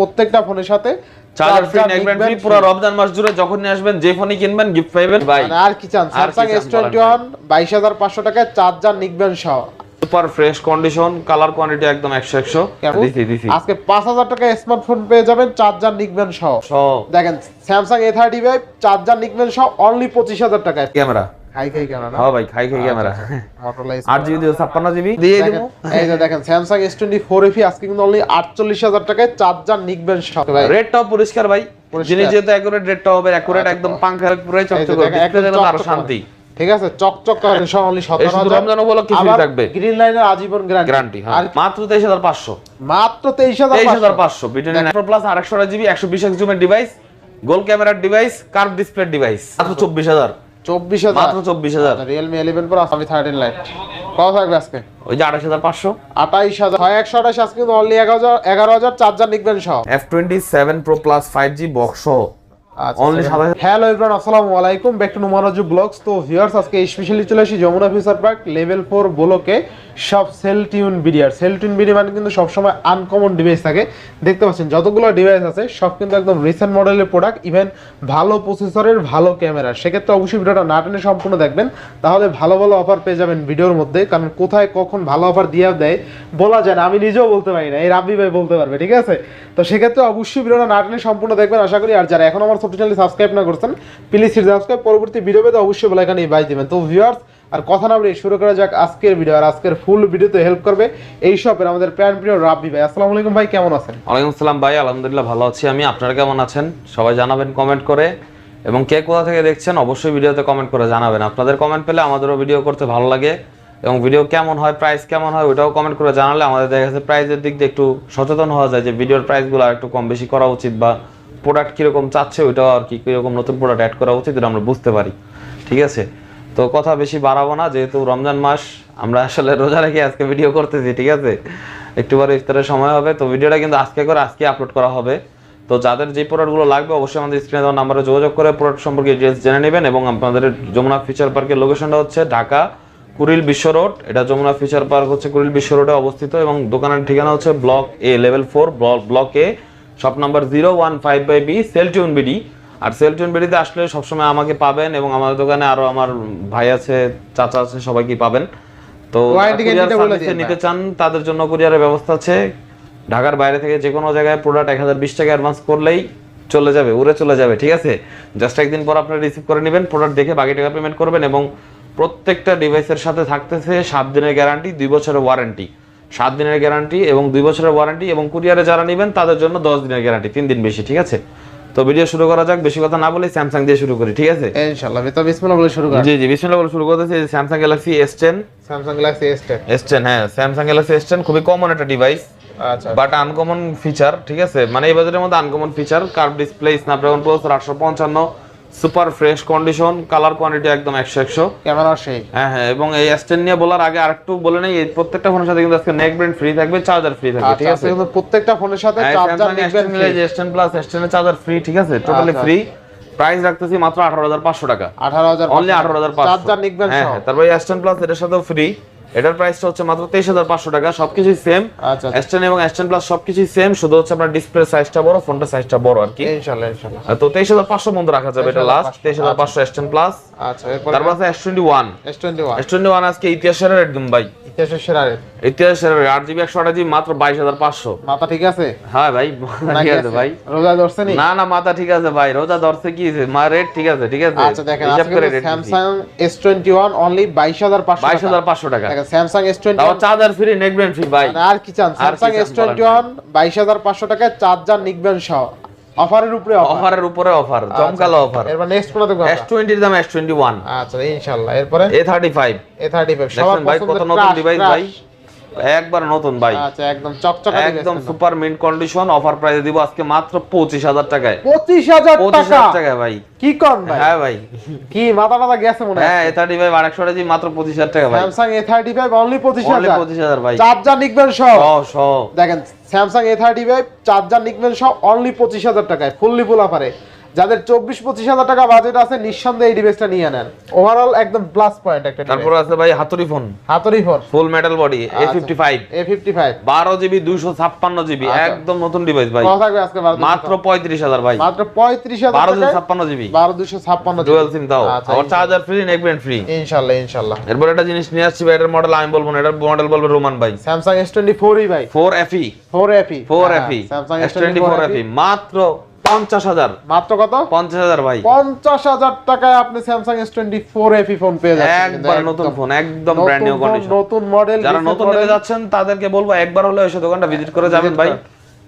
প্রত্যেকটা ফোনের সাথে charger free charger neck band free পুরো রমজান মাস জুড়ে যখন নিয়ে আসবেন যে ফোনই কিনবেন গিফট পাইবেন ভাই মানে আর কি চান? টাকায় চার্জার সহ। Super fresh condition colour quantity একদম 100 100 দিছি দিছি। আজকে পাঁচ হাজার টাকায় স্মার্টফোন পেয়ে যাবেন চার্জার নিকবেন সহ। সব দেখেন Samsung A thirty five charger নিকবেন সহ অনলি পঁচিশ হাজার টাকায়। ক্যামেরা খাই খাই ক্যামেরা হ্যাঁ ভাই খাই খাই ক্যামেরা। আট জিবি দিও ছাপ্পান্ন জিবি দিয়ে দিব। এই যে দেখেন স্যামসাং এস টোয়েন্টি আজকে কিন্তু অনলি আটচল্লিশ হাজার টাকায় চার্জার নিকবেন সহ ভাই রেটটাও পরিষ্কার ভাই। জিনিস যেহেতু অ্যাকুরেট রেটটা হবে অ্যাকুরেট আচ্ছা, একদম পাঙ্খা পুরাই চকচক। দেখেন, একদম আরও শান্তি। ঠিক আছে চকচক করেন সহ অনলি এই সতেরো শুধু রমজান উপলক্ষে ফ্রি থাকবে। গ্রিন লাইনের আজীবন গ্যারান্টি গ্যারান্টি আর মাত্র তেইশ হাজার পাঁচশো। মাত্র তেইশ হাজার তেইশ হাজার পাঁচশো। বিটেন প্লাস আরেকশো জিবি একশো বিশ এক জুমের ডিভাইস গোল ক্যামেরার ডিভাইস কার্ভ ডিসপ্লে ডিভাইস মাত্র চব্বিশ হাজার। চব্বিশ হাজার। মাত্র চব্বিশ হাজার। রিয়েলমি ইলেভেন প্রো আমি থার্টিন লাইট কত থাকবে আজকে? ওই যে আঠাশ হাজার পাঁচশো। আঠাইশ হাজার। হয় একশো আঠাশ আজকে অনলি এগারো হাজার এগারো হাজার চার্জার নিকবেন সহ। F twenty seven pro plus five G box সাতাশ- হ্যালো এভরিওয়ান আসসালামু আলাইকুম। ব্যাক টু নুমারাজু ব্লগস তো ভিউয়ার্স আজকে স্পেশালি চলে আসি Jamuna Future Park level four ব্লকে সব সেল টিউন বিডিআর সেল টিউন বিডি মানে কিন্তু সবসময় আনকমন ডিভাইস থাকে। দেখতে পাচ্ছেন যতগুলো ডিভাইস আছে সব কিন্তু একদম রিসেন্ট মডেলের প্রোডাক্ট ইভেন ভালো প্রসেসরের ভালো ক্যামেরা সেক্ষেত্রে অবশ্যই ভিডিওটা না টেনে সম্পূর্ণ দেখবেন। তাহলে ভালো ভালো অফার পেয়ে যাবেন ভিডিওর মধ্যে। কারণ কোথায় কখন ভালো অফার দিয়ে দেয় বলা যায় না। আমি নিজেও বলতে পারি না। এই রাব্বি ভাই বলতে পারবে ঠিক আছে? তো সেক্ষেত্রে অবশ্যই ভিডিওটা না টেনে সম্পূর্ণ দেখবেন আশা করি। আর যারা এখন আমার সব চ্যানেল সাবস্ক্রাইব না করছেন প্লিজ সাবস্ক্রাইব পরবর্তী ভিডিও পেতে অবশ্যই বেলাইকানে বাই দিবেন। তো ভিউয়ার্স আর কথা না বলে শুরু করা যাক আজকের ভিডিও আর আজকের ফুল ভিডিওতে হেল্প করবে এই শপের আমাদের প্যান প্রিয় রাব্বি ভাই। আসসালামু আলাইকুম ভাই, কেমন আছেন? ওয়ালাইকুম আসসালাম ভাই, আলহামদুলিল্লাহ ভালো আছি। আমি, আপনারা কেমন আছেন? সবাই জানাবেন কমেন্ট করে। এবং কে কোথা থেকে দেখছেন, অবশ্যই ভিডিওতে কমেন্ট করে জানাবেন। আপনাদের কমেন্ট পেলে আমাদেরও ভিডিও করতে ভালো লাগে। এবং ভিডিও কেমন হয় প্রাইস কেমন হয় ওটাও কমেন্ট করে জানালে আমাদের দেখা যাচ্ছে প্রাইসের দিক দিয়ে একটু সচেতন হওয়া যায় যে ভিডিওর প্রাইসগুলো একটু কম বেশি করা উচিত বা প্রোডাক্ট কীরকম চাচ্ছে ওইটাও আর কি কীরকম নতুন প্রোডাক্ট অ্যাড করা উচিত আমরা বুঝতে পারি। ঠিক আছে? তো কথা বেশি বাড়াবো না, যেহেতু রমজান মাস, আমরা আসলে রোজা রেখে আজকে ভিডিও করতেছি, ঠিক আছে? একটু পরে ইফতারের সময় হবে, তো ভিডিওটা কিন্তু আজকে করে আজকে আপলোড করা হবে। তো যাদের যে প্রোডাক্টগুলো লাগবে, অবশ্যই আমাদের স্ক্রিনে দেওয়া নাম্বারে যোগাযোগ করে প্রোডাক্ট সম্পর্কে ডিটেলস জেনে নেবেন এবং আপনাদের যমুনা ফিচার পার্কের লোকেশনটা হচ্ছে ঢাকা, কুড়িল বিশ্ব রোড এটা যমুনা ফিচার পার্ক হচ্ছে কুড়িল বিশ্ব রোডে অবস্থিত এবং দোকানের ঠিকানা হচ্ছে block A level four block A shop number zero one five by B CellTune BD আর সেলটিউন বিডিতে আসলে সবসময় আমাকে পাবেন এবং আমাদের দোকানে আরও আমার ভাই আছে চাচা আছে সবাইকে পাবেন। তো নিতে চান তাদের জন্য কুরিয়ারের ব্যবস্থা আছে। ঢাকার বাইরে থেকে যে কোনো জায়গায় প্রোডাক্ট এক হাজার বিশ টাকা অ্যাডভান্স করলেই চলে যাবে উড়ে চলে যাবে ঠিক আছে? জাস্ট একদিন পর আপনারা রিসিভ করে নেবেন প্রোডাক্ট দেখে বাকি টাকা পেমেন্ট করবেন এবং প্রত্যেকটা ডিভাইসের সাথে থাকতেছে সাত দিনের গ্যারান্টি দুই বছরের ওয়ারেন্টি সাত দিনের গ্যারান্টি এবং দুই বছরের ওয়ারেন্টি এবং কুরিয়ারে যারা নেবেন তাদের জন্য দশ দিনের গ্যারান্টি তিন দিন বেশি ঠিক আছে? তো ভিডিও শুরু করা যাক বেশি কথা না বলে স্যামসাং দিয়ে শুরু করি ঠিক আছে? ইনশাআল্লাহ তো বিসমিল্লাহ বলে শুরু করা জি জি বিসমিল্লাহ বলে শুরু করতেছি Samsung Galaxy S ten Samsung Galaxy S ten S ten হ্যাঁ স্যামসাং গ্যালাক্সি এস টেন খুবই কমন একটা ডিভাইস আচ্ছা বাট আনকমন ফিচার ঠিক আছে? মানে এই বাজারের মধ্যে uncommon feature curve display Snapdragon processor আটশো পঞ্চান্ন super fresh condition colour quantity একদম একশো একশো। ক্যামেরা সেই। হ্যাঁ হ্যাঁ এবং এই এস নিয়ে বলার আগে আরেকটু বলে নেই এই প্রত্যেকটা ফোনের সাথে কিন্তু আজকে নেক ব্যান্ড ফ্রি থাকবে চার্জার ফ্রি থাকবে ঠিক আচ্ছা আছে কিন্তু প্রত্যেকটা ফোনের সাথে চার্জার নিবেন S10 মিলে যে S10 Plus, S10 এর চার্জার ফ্রি ঠিক আছে? টোটালি আচ্ছা। ফ্রি প্রাইস রাখতেছি মাত্র আঠারো হাজার পাঁচশো টাকা। আঠারো হাজার অনলি আঠারো হাজার পাঁচশো। চার্জার নিকবেন হ্যাঁ সহ। হ্যাঁ তারপরে এস প্লাস এটার সাথেও ফ্রি এটার প্রাইসটা হচ্ছে মাত্র তেইশ হাজার পাঁচশো টাকা সবকিছুই সেম আচ্ছা এস এবং এস টেন প্লাস সবকিছুই সেম শুধু হচ্ছে আপনার ডিসপ্লে সাইজটা বড় ফোনটা সাইজটা বড় আর কি। ইনশাআল্লাহ ইনশাআল্লাহ তো তেইশ হাজার পাঁচশো বন্ধু রাখা যাবে এটা লাস্ট তেইশ হাজার পাঁচশো এস টেন প্লাস আচ্ছা এরপর তারপর আছে S twenty one S twenty one S twenty one আজকে একদম ভাই। ইতিহাসের সেরা রেট ইতিহাসের আট জিবি একশো আট জিবি মাত্র বাইশ হাজার পাঁচশো। মাথা ঠিক আছে? হ্যাঁ ভাই ঠিক আছে ভাই। রোজা ধরছে নি? না মাথা ঠিক আছে ভাই রোজা ধরছে কি? মা রেট ঠিক আছে ঠিক আছে। আচ্ছা দেখেন rate Samsung S twenty one only বাইশ হাজার পাঁচশো বাইশ হাজার পাঁচশো টাকা। দেখেন Samsung S twenty charger free neckband free ভাই। আর কি চান? স্যামসাং এস টোয়েন্টি ওয়ান বাইশ হাজার পাঁচশো টাকায় চার্জার নেকব্যান্ড সহ। অফারের উপরে অফারের উপরে অফার জমকালো অফার। এরপর নেক্সট কোন দেখব এস টোয়েন্টি দাম এস টোয়েন্টি ওয়ান আচ্ছা ইনশাআল্লাহ এরপরে? A thirty five A thirty five সবার দেখছেন ভাই কত নতুন ডিভাইস ভাই? একবার নতুন ভাই। আচ্ছা একদম চকচকা একদম সুপার মিন্ট কন্ডিশন অফার প্রাইসে দিব আজকে মাত্র পঁচিশ হাজার টাকায়। পঁচিশ হাজার পঁচিশ টাকা টাকায় ভাই। কি কন ভাই? হ্যাঁ ভাই। কি মাথা মাথা গেছে মনে হয় হ্যাঁ এ থার্টি ফাইভ আরেকশো জি মাত্র পঁচিশ হাজার টাকা ভাই। হাজার। ভাই। চার্জার নিকবেন শ শ দেখেন থার্টি ফাইভ চার্জার নিকবেন অনলি পঁচিশ হাজার টাকায় ফুললি ফুল অফারে যাদের চব্বিশ পঁচিশ হাজার টাকা বাজেট আছে নিঃসন্দেহে এই ডিভাইসটা নিয়ে নেন। ওভারঅল একদম প্লাস পয়েন্ট একটা তারপর আছে ভাই হাতুড়ি phone হাতরি phone full metal body A fifty five A fifty five বারো জিবি দুইশো ছাপ্পান্ন জিবি আচ্ছা। একদম নতুন ডিভাইস ভাই। কত থাকবে আজকে মাত্র পঁয়ত্রিশ হাজার ভাই। মাত্র পঁয়ত্রিশ হাজার বারো দুশো ছাপ্পান্ন জিবি বারো দুশো ছাপ্পান্ন ডুয়েল সিম আচ্ছা, আবার charger free neck band free ইনশাল্লাহ ইনশাল্লাহ। এরপর একটা জিনিস নিয়ে আসছি ভাই এটার মডেল আমি বলব না এটার মডেল বলবে রোমান ভাই। স্যামসাং এস টোয়েন্টি ফোরই ভাই four FE four FE four FE Samsung S twenty four FE মাত্র পঞ্চাশ হাজার। মাত্র কত? পঞ্চাশ হাজার ভাই। পঞ্চাশ হাজার টাকায় আপনি Samsung S twenty four FE phone পেয়ে যাচ্ছেন একবার নতুন ফোন একদম নতুন ব্র্যান্ড নিউ কন্ডিশন নতুন মডেল যারা নতুন নিতে যাচ্ছেন তাদেরকে বলব একবার হলে এসে দোকানটা ভিজিট করে যাবেন ভাই।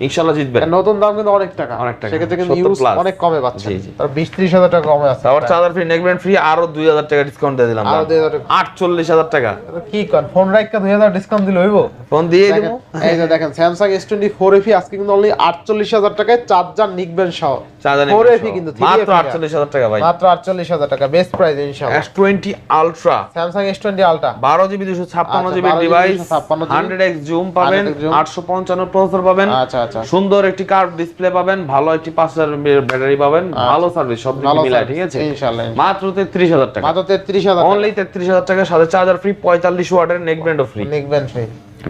ইনশাল্লাহ জিতবেন। নতুন দাম কিন্তু অনেক টাকা। অনেক টাকা, সেক্ষেত্রে কিন্তু ইউজ অনেক কমে পাচ্ছেন জি, জি। তার বিশ ত্রিশ হাজার টাকা কমে আছে। তারপর charger free neck band free আরও দুই হাজার টাকা ডিসকাউন্ট দিয়ে দিলাম। আরও 2000 টাকা। আটচল্লিশ হাজার টাকা। কি কর? ফোন রাইকা দুই হাজার ডিসকাউন্ট দিলে হইব? ফোন দিয়ে দিব। এই যে দেখেন Samsung S twenty four FE আজকে কিন্তু অনলি আটচল্লিশ হাজার টাকায় চার্জার নিকবেন সহ। চার্জার ফোর এফি কিন্তু মাত্র আটচল্লিশ হাজার টাকা ভাই। মাত্র আটচল্লিশ হাজার টাকা বেস্ট প্রাইস ইনশাআল্লাহ। S twenty ultra Samsung S twenty ultra বারো জিবি দুশো ছাপ্পান্ন আচ্ছা, GB 12 GB device 256 GB hundred X zoom পাবেন 100x zoom। আটশো পঞ্চান্ন প্রসেসর পাবেন। আচ্ছা আচ্ছা। সুন্দর একটি কার্ভ ডিসপ্লে পাবেন ভালো একটি পাঁচ হাজার ব্যাটারি পাবেন ভালো সার্ভিস সব মিলায় ঠিক আছে? ইনশাআল্লাহ মাত্র তেত্রিশ হাজার টাকা। মাত্র তেত্রিশ হাজার অনলি তেত্রিশ হাজার টাকা সাথে চার্জার ফ্রি পঁয়তাল্লিশ ওয়াটের neck brand free neck band free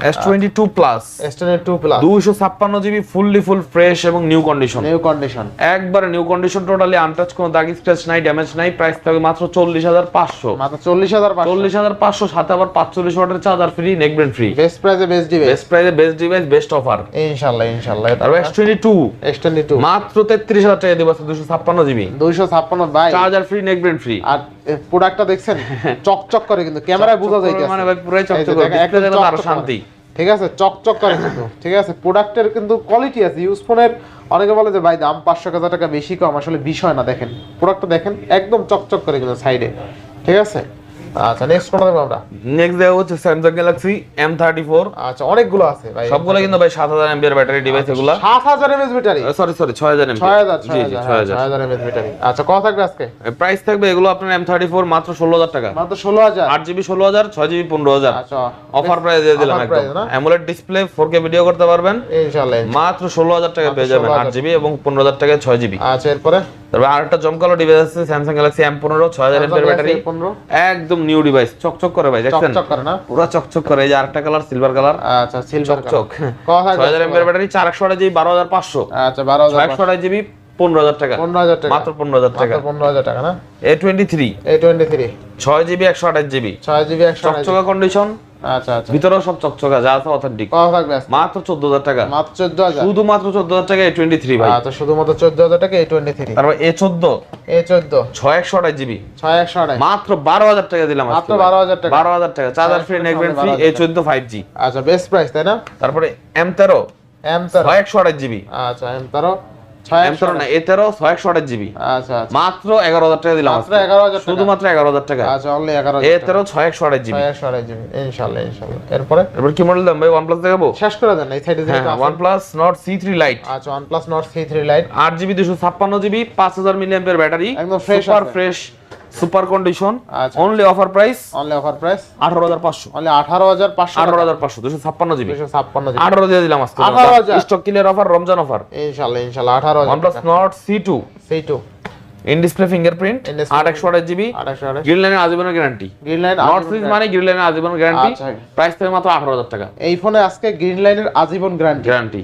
S twenty two plus S twenty two plus দুইশো ছাপ্পান্ন জিবি ফুললি ফুল ফ্রেশ এবং নিউ কন্ডিশন নিউ কন্ডিশন একবারে নিউ কন্ডিশন টোটালি আনটাচ কোনো দাগ স্ক্র্যাচ নাই ড্যামেজ নাই প্রাইস থাকবে মাত্র চল্লিশ হাজার পাঁচশো। মাত্র চল্লিশ হাজার পাঁচশো। চল্লিশ হাজার পাঁচশো সাথে আবার পাঁচচল্লিশ ওয়াটের charger free neck brand free best প্রাইসে বেস্ট ডিভাইস বেস্ট প্রাইসে বেস্ট ডিভাইস বেস্ট অফার ইনশাআল্লাহ ইনশাআল্লাহ এস টোয়েন্টি টু মাত্র তেত্রিশ হাজার টাকা দিব দুশো ছাপ্পান্ন জিবি দুইশো ছাপ্পান্ন charger free neck brand free আর প্রোডাক্টটা দেখছেন? চকচক করে কিন্তু ক্যামেরায় বোঝা যায় মানে ভাই পুরাই চকচক করে একটা যেন দেখলে আরও শান্তি। ঠিক আছে? চকচক করে কিন্তু ঠিক আছে? প্রোডাক্টের কিন্তু কোয়ালিটি আছে। ইউজ ফোনের অনেকে বলে যে ভাই দাম পাঁচশো হাজার টাকা বেশি কম। আসলে বিষয় না দেখেন। প্রোডাক্টটা দেখেন একদম চকচক করে কিন্তু সাইডে ঠিক আছে? আচ্ছা নেক্সট কোনটা দেখব আমরা? নেক্সট দেওয়া হচ্ছে Samsung Galaxy M thirty four আচ্ছা অনেকগুলো আছে ভাই। সবগুলো কিন্তু ভাই সাত হাজার এমবিআর ব্যাটারি ডিভাইস এগুলা। সাত হাজার এমএস ব্যাটারি সরি সরি ছয় হাজার ছয় হাজার ছয় হাজার ছয় হ্যাঁ, হাজার এমএস ব্যাটারি আচ্ছা কত থাকবে আজকে? প্রাইস থাকবে এগুলো আপনার এম থার্টি ফোর মাত্র ষোলো হাজার টাকা। মাত্র ষোলো হাজার? আট জিবি ষোলো হাজার ছয় জিবি পনেরো হাজার। আচ্ছা অফার প্রাইস দিয়ে দিলাম একদম? AMOLED display four K video করতে পারবেন। ইনশাআল্লাহ। মাত্র ষোলো হাজার টাকা পেয়ে যাবেন 16,000 আট জিবি এবং পনেরো হাজার টাকায় ছয় জিবি আচ্ছা এরপরে? তারপর আরেকটা জমকালো ডিভাইস আছে স্যামসাং গ্যালাক্সি এম পনেরো ছয় হাজার এমপের ব্যাটারি একদম নিউ ডিভাইস চকচক করে ভাই দেখছেন? চকচক করে না? পুরো চকচক করে এই যে আরেকটা কালার সিলভার কালার আচ্ছা সিলভার চকচক। ছয় হাজার এমপের ব্যাটারি চার একশো আড়াই জিবি বারো হাজার পাঁচশো। আচ্ছা বারো হাজার একশো আড়াই জিবি পনেরো হাজার টাকা। পনেরো হাজার টাকা। মাত্র পনেরো হাজার টাকা। পনেরো হাজার টাকা না? A twenty three A twenty three ছয় জিবি একশো আঠাশ জিবি ছয় জিবি একশো আঠাশ চকচকা কন্ডিশন আচ্ছা, আচ্ছা। সব চকচকা যা আছে অথেন্টিক মাত্র 14000 টাকা। মাত্র 14000 শুধুমাত্র 14000 টাকা A23 ভাই। আচ্ছা শুধুমাত্র টাকা A23 তারপর A14 A14 6128 জিবি। 6128 মাত্র 12000 টাকা দিলাম মাত্র 12000 টাকা। 12000 টাকা। Charger free neck band free A14 আচ্ছা বেস্ট প্রাইস তাই না? তারপরে M13 M13 6128 জিবি। আচ্ছা M13 এতেরো ছয় একশো আঠাশ জিবি আচ্ছা, আচ্ছা। এগারো হাজার টাকা দিলাম শুধুমাত্র এগারো হাজার টাকা। এতেরো ছয় একশো আঠাশ জিবি ইনশাল্লাহ ইনশাল্লাহ। এরপরে? কি মডেল দাম ভাই? শেষ করে দেন এই নট সি থ্রি লাইট আচ্ছা one note C three lite আট জিবি দুশো ছাপ্পান্ন জিবি পাঁচ হাজার মিলিয়াম ব্যাটারি একদম fresh super fresh super condition. Only offer price only offer price আঠারো হাজার পাঁচশো। অনলি আঠারো হাজার পাঁচশো আঠারো হাজার পাঁচশো দুশো ছাপ্পান্ন জিবি। দুশো ছাপ্পান্ন জিবি। আঠারো দিয়ে দিলাম আজকে। 18,000 stock clear offer Ramzan offer ইনশাআল্লাহ ইনশাআল্লাহ 18000 ওয়ান হাজার প্লাস নট সি টু সেই two in display fingerprint In display আট একশো আঠাশ জিবি আঠাশো আঠাশ। গ্রিন লাইনের আজীবনের guarantee green line note series মানে গ্রিন লাইনের আজীবন গ্যারান্টি। প্রাইস থেকে মাত্র আঠারো হাজার টাকা। এই ফোনে আজকে গ্রিন লাইনের আজীবন গ্যারান্টি গ্যারান্টি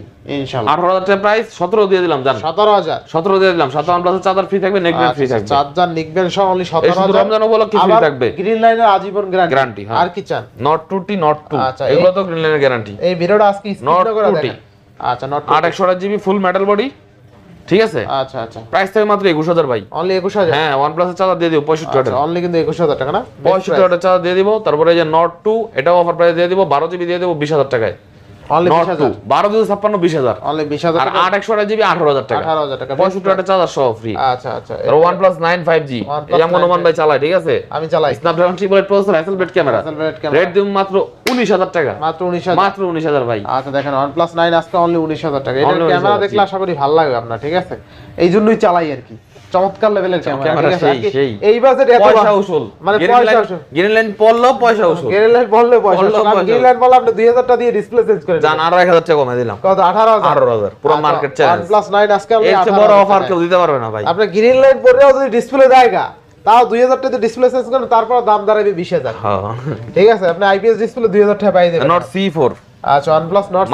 আঠারো হাজার টাকা প্রাইস সতেরো দিয়ে দিলাম জান। সতেরো হাজার। সতেরো দিয়ে দিলাম সতেরো প্লাস চার্জার ফ্রি থাকবে নেক ব্যান্ড ফ্রি থাকবে। চার্জার নিকবেন সহ অনলি এই সতেরো শুধু হাজার। রমজান উপলক্ষে ফ্রি থাকবে। গ্রিন লাইনের আজীবন গ্যারান্টি হ্যাঁ। আর কি চান? Note two T note two আচ্ছা, এগুলো তো গ্রিন লাইনের গ্যারান্টি এই ভিডিওটা আজকে স্কিপ Not করে 2T দেখেন। আচ্ছা নট আট একশো আঠাশ জিবি ফুল মেটাল বডি ঠিক আছে? আচ্ছা আচ্ছা। প্রাইস থেকে মাত্র একুশ হাজার ভাই। অনলি একুশ হাজার? হ্যাঁ OnePlus এর চার্জার দিয়ে দিব পঁয়ষট্টি হাজার। অনলি কিন্তু একুশ হাজার টাকা না? পঁয়ষট্টি হাজার চার্জার দিয়ে দিব তারপরে এই যে নট টু এটাও অফার প্রাইস দিয়ে দিব বারো জিবি দিয়ে দিব বিশ হাজার টাকায়। অনলি নট বিশ টু বারো দুশো ছাপ্পান্ন বিশ হাজার। অনলি বিশ হাজার আর আট জিবি আঠারো হাজার টাকা। আঠারো হাজার টাকা। পঁয়ষট্টি চার্জার সহ ফ্রি আচ্ছা আচ্ছা। OnePlus nine five G OnePlus এই যেমন 9 অনুমান ভাই চালায় ঠিক আছে? আমি চালাই। Snapdragon triple eight processor Hasselblad camera. Rate মাত্র উনিশ হাজার টাকা। মাত্র উনিশ মাত্র উনিশ হাজার ভাই। আচ্ছা দেখেন ওয়ান প্লাস নাইন আজকে অনলি উনিশ হাজার টাকা। 19,000 ক্যামেরা দেখলে আশা করি ভালো লাগবে আপনার ঠিক আছে? এই জন্যই চালাই আর কি। চমৎকার লেভেলের ক্যামেরা। এই বাজেট এত পয়সা উসুল। মানে গ্রিন পয়সা লাইন- উসুল। গ্রিন লাইন পড়লেও পয়সা উসুল। গ্রিন লাইট বললে পয়সা উসুল। গ্রিন বললে আপনি 2000 টাকা দিয়ে ডিসপ্লে চেঞ্জ করে জান টাকা কমে দিলাম। কত 18000 18,000 পুরো মার্কেট চ্যালেঞ্জ 9 আজকে আপনি এর চেয়ে 18,000 বড় অফার কেউ দিতে পারবে না ভাই। আপনি গ্রিন লাইন পরেও যদি ডিসপ্লে দেয় তাও 2000 টাকা ডিসপ্লে চেঞ্জ করেন তারপর দাম দাঁড়াবে 20000 হ্যাঁ। ঠিক আছে? আপনি আইপিএস ডিসপ্লে 2000 টাকা পাই দেবেন নট সি ফোর আচ্ছা OnePlus Nord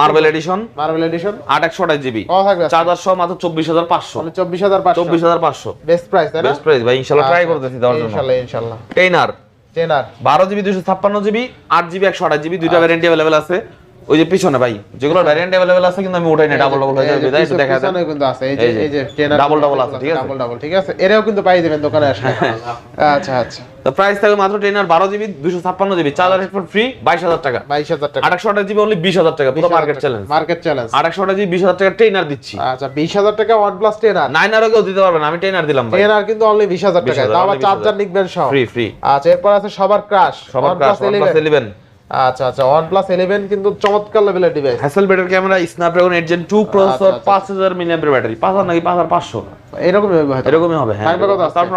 আঠাশ জিবি কত থাকবে চার্জার সহ মাত্র চব্বিশ হাজার পাঁচশো। মানে 24500 চব্বিশ হাজার পাঁচশো। বেস্ট প্রাইস তাই না? বেস্ট প্রাইস ভাই ট্রাই আচ্ছা, করতেছি দেওয়ার জন্য। ইনশাআল্লাহ ইনশাআল্লাহ টেনার টেনার বারো জিবি ছাপ্পান্ন জিবি আট জিবি একশো আঠাশ জিবি দুইটা ভ্যারিয়েন্ট অ্যাভেলেবেল আছে। ওই যে পিছনে ভাই যেগুলো ভ্যারিয়েন্ট অ্যাভেলেবেল আছে কিন্তু আমি না ডাবল ডাবল হয়ে যাবে একটু দেখা যায় কিন্তু আছে এই যে এই যে, double double আছে, ঠিক আছে? ডাবল ডাবল ঠিক আছে? এরাও কিন্তু পাই যাবেন দোকানে আসলে। আচ্ছা আচ্ছা। তো প্রাইস থাকবে মাত্র টেনার বারো জিবি দুশো ছাপ্পান্ন জিবি চার্জার হেডফোন ফ্রি বাইশ হাজার টাকা। 22000 টাকা। আঠাশশো আঠাশ জিবি অনলি বিশ হাজার টাকা পুরো মার্কেট চ্যালেঞ্জ মার্কেট চ্যালেঞ্জ আঠাশশো আঠাশ জিবি বিশ হাজার টাকা ট্রেনার দিচ্ছি। আচ্ছা 20000 টাকা OnePlus কেউ দিতে পারবে না আমি ট্রেনার দিলাম ভাই। টেনার কিন্তু অনলি 20000 টাকা তাও আবার চার্জার 20,000 নিবেন সহ ফ্রি ফ্রি আচ্ছা এরপর আছে সবার ক্রাশ সবার OnePlus 11 আচ্ছা আচ্ছা OnePlus 11 কিন্তু চমৎকার লেভেলের ডিভাইস হ্যাসেলব্লেডের ক্যামেরা স্ন্যাপড্রাগন 8 জেন 2 প্রসেসর আচ্ছা, আচ্ছা। 5000 মিলিঅ্যাম্পিয়ার ব্যাটারি 5000 নাকি 5500 এরকমই হবে এরকমই হবে হ্যাঁ কত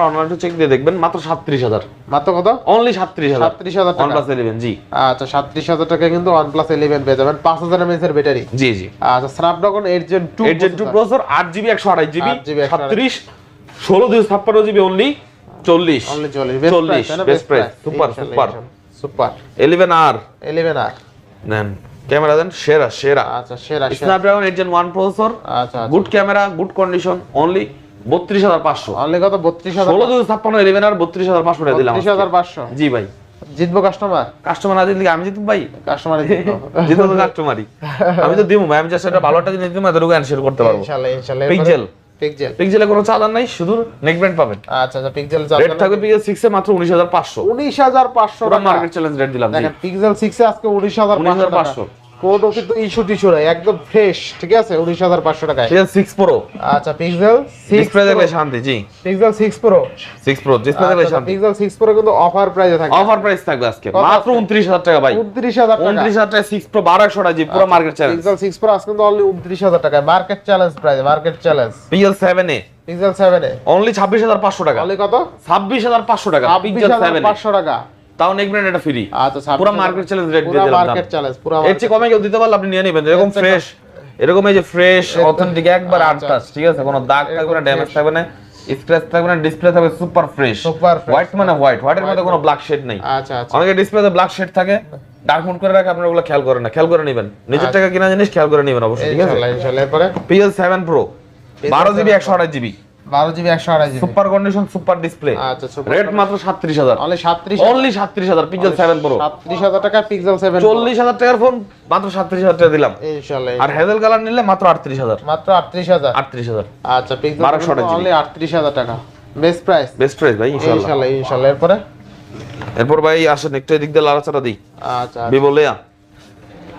অনলাইন চেক দিয়ে দেখবেন মাত্র 37000 মাত্র কত? অনলি 37000 37000 টাকা। OnePlus 11 জি। আচ্ছা 37000 টাকা কিন্তু OnePlus 11 পেয়ে যাবেন 5000 mAh এর ব্যাটারি জি জি। আচ্ছা Snapdragon 8 Gen 2 8 Gen 2 processor 8 GB 128 GB 8 GB 36 16 256 GB only 40 only 40 best 40, price best price, super, super। Super 11 আর 11 আর নেন। ক্যামেরা দেন সেরা সেরা। আচ্ছা সেরা সেরা। স্ন্যাপড্রাগন 8 জেন 1 প্রসেসর আচ্ছা good camera good condition only 32500 only কত? 32000 ষোলো দুই ছাপ্পান্ন ইলেভেন আর বত্রিশ হাজার পাঁচশো টাকা দিলাম 32500 জি ভাই। জিতবো কাস্টমার কাস্টমার না আমি জিতব ভাই? কাস্টমার জিতবো। কাস্টমারই আমি তো দিব ভাই আমি জাস্ট একটা ভালো একটা জিনিস দিব এতটুকু করতে পারব। ইনশাআল্লাহ ইনশাআল্লাহ পিক্সেল পিক্সেল পিক্সেলে কোনো চার্জার নাই শুধু নেক ব্যান্ড পাবেন। আচ্ছা আচ্ছা পিক্সেল রেট থাকবে পিক্সেল সিক্স এ মাত্র উনিশ হাজার পাঁচশো। 19500 পুরো টাকা। মার্কেট চ্যালেঞ্জ রেট দিলাম দেখেন পিক্সেল 6 এ আজকে 19500 19,500 টাকা কোডও কিন্তু ইস্যু টিস্যু নাই একদম ফ্রেশ ঠিক আছে? 19500 টাকায়। পিক্সেল সিক্স প্রো আচ্ছা পিক্সেল 6 ডিসপ্লে দেখলে শান্তি জি। Pixel 6 pro six pro display দেখলে শান্তি। পিক্সেল 6 প্রো কিন্তু অফার প্রাইসে থাকে অফার প্রাইস থাকবে আজকে। মাত্র উনত্রিশ হাজার টাকা ভাই। 29000 টাকা। উনত্রিশ হাজার টাকা সিক্স প্রো বারো একশো জি পুরো মার্কেট চ্যালেঞ্জ পিক্সেল 6 প্রো আজকে কিন্তু অনলি 29000 টাকায়। Market challenge price market challenge Pixel seven A. Pixel 7 A. Only ছাব্বিশ হাজার পাঁচশো টাকা। অনলি কত? ছাব্বিশ হাজার পাঁচশো টাকা পিক্সেল সেভেন 26500 টাকা। তাও নেক ব্র্যান্ড এটা ফ্রি আচ্ছা 26,000 পুরো মার্কেট চ্যালেঞ্জ রেট দিয়ে দিলাম মার্কেট চ্যালেঞ্জ পুরো এর চেয়ে কমে কেউ দিতে পারলে আপনি নিয়ে নেবেন। এরকম ফ্রেশ এরকম এই যে ফ্রেশ অথেন্টিক একবার আচ্ছা, ঠিক আছে? কোনো দাগ থাকবে না ড্যামেজ থাকবে না স্ক্র্যাচ থাকবে না ডিসপ্লে থাকবে সুপার ফ্রেশ fresh। হোয়াইট মানে হোয়াইট হোয়াইটের মধ্যে কোনো ব্ল্যাক শেড নেই। আচ্ছা আচ্ছা। অনেকে ডিসপ্লেতে ব্ল্যাক শেড থাকে ডার্ক মোড করে রাখে আপনারা ওগুলো খেয়াল করেন না। খেয়াল করে নেবেন। নিজের টাকা কিনা জিনিস খেয়াল করে নেবেন অবশ্যই ঠিক আছে? ইনশাআল্লাহ ইনশাআল্লাহ এরপরে? পিএল সেভেন প্রো বারো জিবি একশো আঠাশ GB 12 GB 128 GB. Super condition super display. আচ্ছা সুপার রেট মাত্র সাতত্রিশ হাজার। অনলি 37 অনলি সাতত্রিশ হাজার পিক্সেল সেভেন প্রো 37000 টাকা পিক্সেল 7 চল্লিশ হাজার টাকার ফোন মাত্র সাতত্রিশ হাজার টাকা দিলাম। ইনশাআল্লাহ আর হেজেল কালার নিলে মাত্র আটত্রিশ হাজার। মাত্র 38000 আটত্রিশ হাজার। আচ্ছা পিক্সেল 1228 অনলি 38000 টাকা। বেস্ট প্রাইস বেস্ট প্রাইস ভাই ইনশাআল্লাহ ইনশাআল্লাহ ইনশাআল্লাহ এরপরে? এরপর ভাই আসেন একটু এদিক দিয়ে লাড়াচাড়া দিই। আচ্ছা লেয়া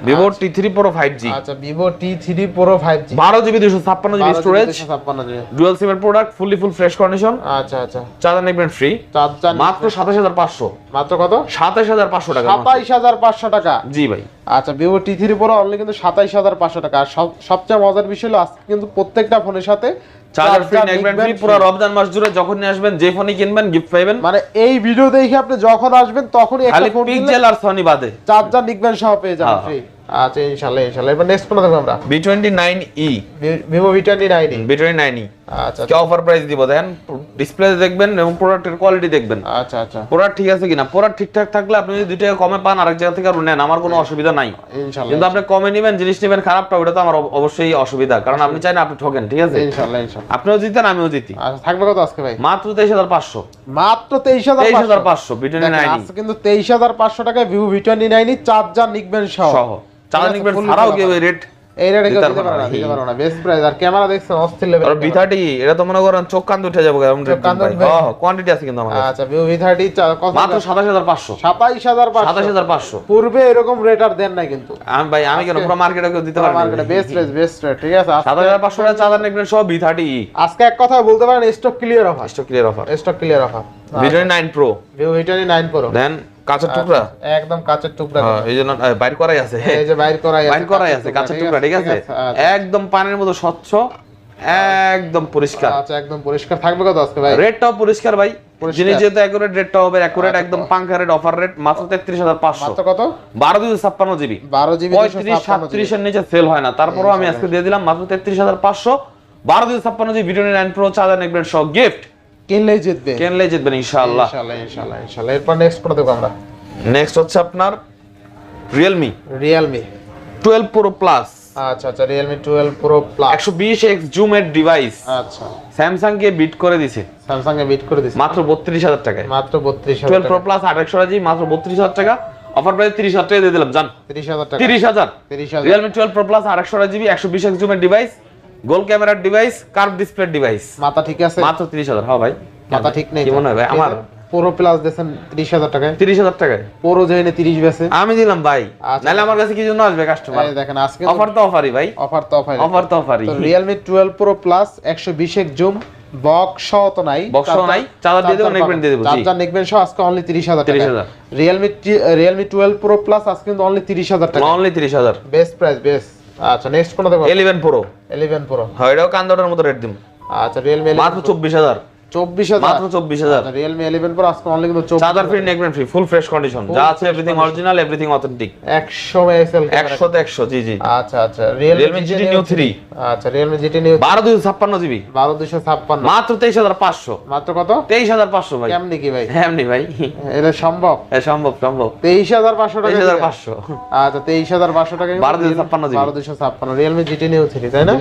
Vivo T three pro five G আচ্ছা Vivo T3 Pro 5G বারো জিবি দুশো ছাপ্পান্ন জিবি স্টোরেজ 256 জিবি। ডুয়াল সিমের product fully full fresh condition আচ্ছা আচ্ছা। চার্জার নেবেন ফ্রি মাত্র সাতাশ হাজার পাঁচশো। মাত্র কত? সাতাশ হাজার পাঁচশো টাকা মাত্র। 27500 টাকা। জি ভাই। আচ্ছা Vivo T three pro only কিন্তু সাতাইশ হাজার পাঁচশো টাকা। সবচেয়ে মজার বিষয় হলো আজকে কিন্তু প্রত্যেকটা ফোনের সাথে charger free charger neckband free পুরো রমজান মাস জুড়ে যখন আসবেন যে ফোনই কিনবেন গিফট মানে এই ভিডিও দেখে আপনি যখন আসবেন তখনই একটা খালি ফোন পিক্সেল আর সনি বাদে। চার্জার নিকবেন সহ পেয়ে যাবেন হ্যাঁ। ফ্রি আচ্ছা ইনশাআল্লাহ ইনশাআল্লাহ এবার নেক্সট কোন দেখব আমরা। V twenty nine E Vivo V twenty nine V twenty nine E আচ্ছা কে অফার প্রাইস দিব? দেখেন ডিসপ্লে দেখবেন এবং প্রোডাক্টের কোয়ালিটি দেখবেন। আচ্ছা আচ্ছা। প্রোডাক্ট ঠিক আছে কিনা? প্রোডাক্ট ঠিকঠাক থাকলে আপনি যদি দুই টাকা কমে পান আরেক জায়গা থেকে আরও নেন আমার কোনো অসুবিধা নাই। ইনশাআল্লাহ কিন্তু আপনি কমে নেবেন জিনিস নেবেন খারাপটা ওটা তো আমার অবশ্যই অসুবিধা। কারণ আপনি চাই না আপনি ঠকেন ঠিক আছে? ইনশাআল্লাহ ইনশাআল্লাহ আপনিও জিতেন আমিও জিতি। আচ্ছা থাকবে কত আজকে ভাই? মাত্র তেইশ হাজার পাঁচশো। মাত্র তেইশ হাজার তেইশ হাজার পাঁচশো বি টোয়েন্টি নাইন আজকে কিন্তু তেইশ হাজার পাঁচশো টাকায় Vivo V twenty nine charger neckband সহ। সহ। নিকবেন ছাড়াও কেউ রেট এই রেটে কেউ দিতে দিতে না। না। দিতে পারো না। বেস্ট প্রাইস আর ক্যামেরা দেখছেন অস্থির লেভেল আর বি থার্টি এটা তো মনে করেন চোখ কান উঠে যাব এরকম রেট কোয়ান্টিটি আছে কিন্তু আমার আচ্ছা ভি থার্টি মাত্র সাতাশ হাজার পাঁচশো। সাতাইশ হাজার সাতাশ হাজার পাঁচশো। পূর্বে এরকম রেট আর দেন কিন্তু। আমি ভাই আমি কেন? পুরো মার্কেটে কেউ দিতে পারব মার্কেটে বেস্ট রেট বেস্ট রেট ঠিক আছে? সাতাশ হাজার পাঁচশো টাকা চার্জার সব থার্টি আজকে এক কথা বলতে পারেন stock clear offer stock clear offer stock clear offer twenty nine pro V twenty nine pro দেন কাঁচের টুকরা? একদম কাঁচের টুকরা। হ্যাঁ, এই জন্য বাইর করাই আছে। এই যে বাইর করাই আছে বাইর করাই আছে কাঁচের টুকরা ঠিক আছে আচ্ছা। একদম পানির মতো স্বচ্ছ একদম পরিষ্কার। আচ্ছা একদম পরিষ্কার। থাকবে কত আজকে ভাই? রেটটাও পরিষ্কার ভাই। জিনিস যেহেতু অ্যাকুরেট রেটটা হবে অ্যাকুরেট একদম পাঙ্কা রেট অফার রেট মাত্র তেত্রিশ হাজার পাঁচশো। মাত্র কত? বারো দুশো ছাপ্পান্ন জিবি। বারো জিবি পঁয়ত্রিশ সাতত্রিশের নিচে সেল হয় না। তারপরও আমি আজকে দিয়ে দিলাম মাত্র তেত্রিশ হাজার পাঁচশো। বারো দুশো ছাপ্পান্ন GB Vivo nine pro charger neckband সহ গিফট কিনলেই জিতবে? কেনলে জিতবেন ইনশাআল্লাহ। ইনশাআল্লাহ ইনশাআল্লাহ ইনশাআল্লাহ। এরপর নেক্সট কোনটা দেখব আমরা। নেক্সট হচ্ছে আপনার Realme Realme twelve pro plus আচ্ছা আচ্ছা টুয়েলভ প্রো প্লাস একশো বিশ এক্স জুমের ডিভাইস আচ্ছা। স্যামসাং কে বিট করে দিছে। স্যামসাং এ বিট করে দিছে। মাত্র বত্রিশ হাজার টাকায়। মাত্র বত্রিশ হাজার টুয়েলভ প্রো প্লাস আঠাশশো জি মাত্র বত্রিশ হাজার টাকা। অফার প্রাইস তিরিশ হাজার টাকা দিয়ে দিলাম জান। তিরিশ হাজার টাকা। তিরিশ হাজার। তিরিশ হাজার। রিয়েলমি টুয়েলভ প্রো প্লাস আঠাশশো জিবি একশো বিশ এক্স জুমের ডিভাইস গোল ক্যামেরার ডিভাইস কার্ভ ডিসপ্লে ডিভাইস মাথা ঠিক আছে? মাত্র তিরিশ হাজার হ্যাঁ ভাই। মাথা ঠিক নেই কি মনে হয় ভাই? আমার পুরো প্লাস তিরিশ হাজার টাকায়। তিরিশ হাজার টাকায়। পুরো যেখানে তিরিশ বেছে। আমি দিলাম ভাই। আচ্ছা। নাহলে আমার কাছে কি জন্য আসবে কাস্টমার এই দেখেন আজকে অফার তো অফারই ভাই। অফার তো অফার অফার তো অফারই তো টুয়েলভ প্রো প্লাস একশো বিশ এক জুম বক্স সহ তো নাই। বক্স সহ নাই, charger দিয়ে দেবো, neckband দিয়ে দেবো, জি। চার্জার নেকবেন সহ আজকে অনলি তিরিশ হাজার টাকা 30,000 Realme Realme twelve pro plus আজকে কিন্তু অনলি তিরিশ হাজার টাকা অনলি তিরিশ হাজার। বেস্ট প্রাইস বেস্ট আচ্ছা নেক্সট কোনটা দেখো ইলেভেন প্রো ইলেভেন প্রো হয় এটাও কান্দোটার মতো রেট দিম। আচ্ছা রিয়েলমি মাত্র চব্বিশ হাজার চব্বিশ হাজার। মাত্র চব্বিশ হাজার। রিয়েলমি ইলেভেন আজকে অনলি কিন্তু চব্বিশ charger free neckband free full fresh condition যা আছে এভরিথিং অরিজিনাল এভরিথিং অথেন্টিক একশো মেগাপিক্সেল একশো তো একশো জি জি। আচ্ছা আচ্ছা Realme GT Neo 3 আচ্ছা রিয়েলমি জিটি নিউ বারো জিবি। বারো দুশো ছাপ্পান্ন। মাত্র তেইশ হাজার পাঁচশো। মাত্র কত? তেইশ হাজার পাঁচশো ভাই। কেমনি কি ভাই? এমনি ভাই। এটা সম্ভব? এ সম্ভব সম্ভব। তেইশ হাজার পাঁচশো টাকা তেইশ হাজার দিয়ে? পাঁচশো। আচ্ছা তেইশ হাজার পাঁচশো টাকা বারো দুশো ছাপ্পান্ন জিবি। বারো দুশো ছাপ্পান্ন। রিয়েলমি জিটি নিউ থ্রি তাই না?